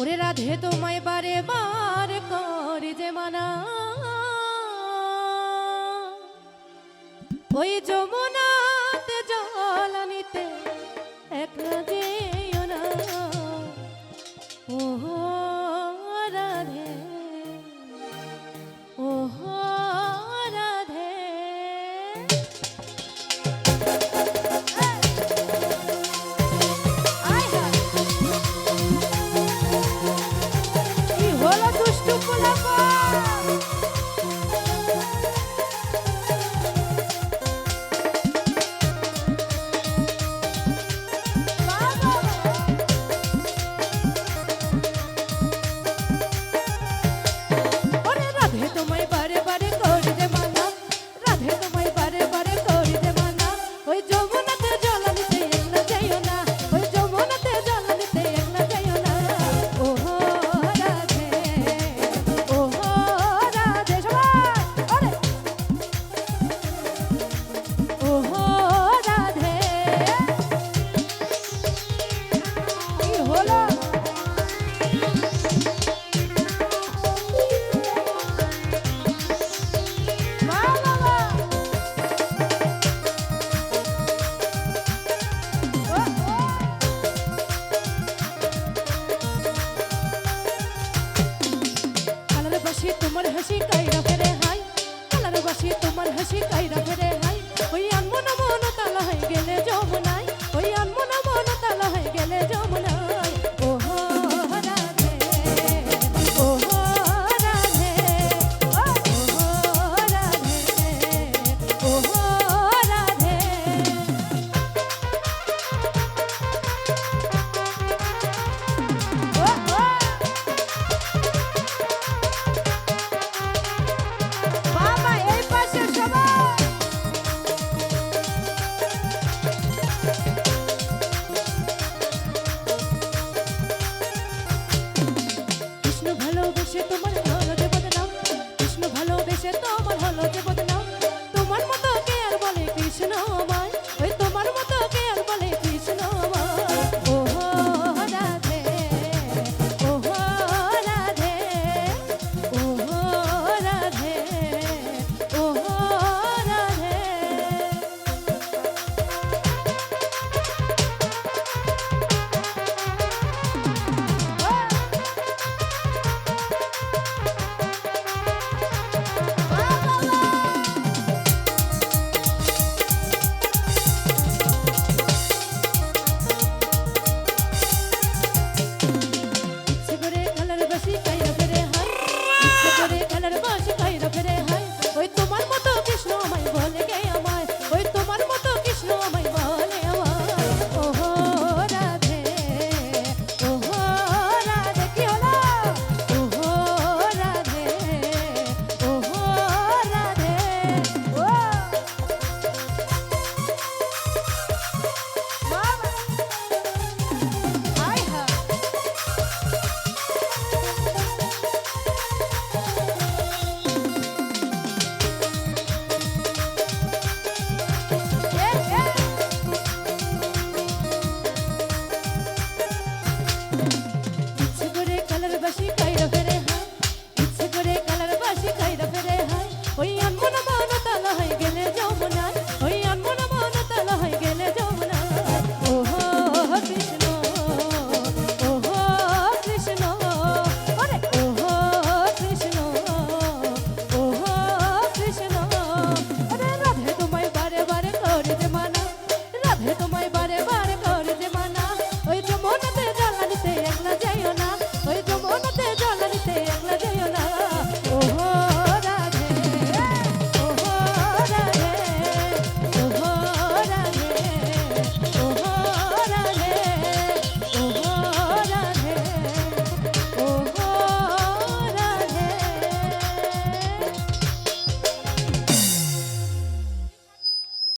ওরে রাধে, তোমায় বারে বার করে যে মানা। ওই যমুনাতে জল নিতে এক না না। ও রাধে। Así শেষে তোমার হলো দেবতা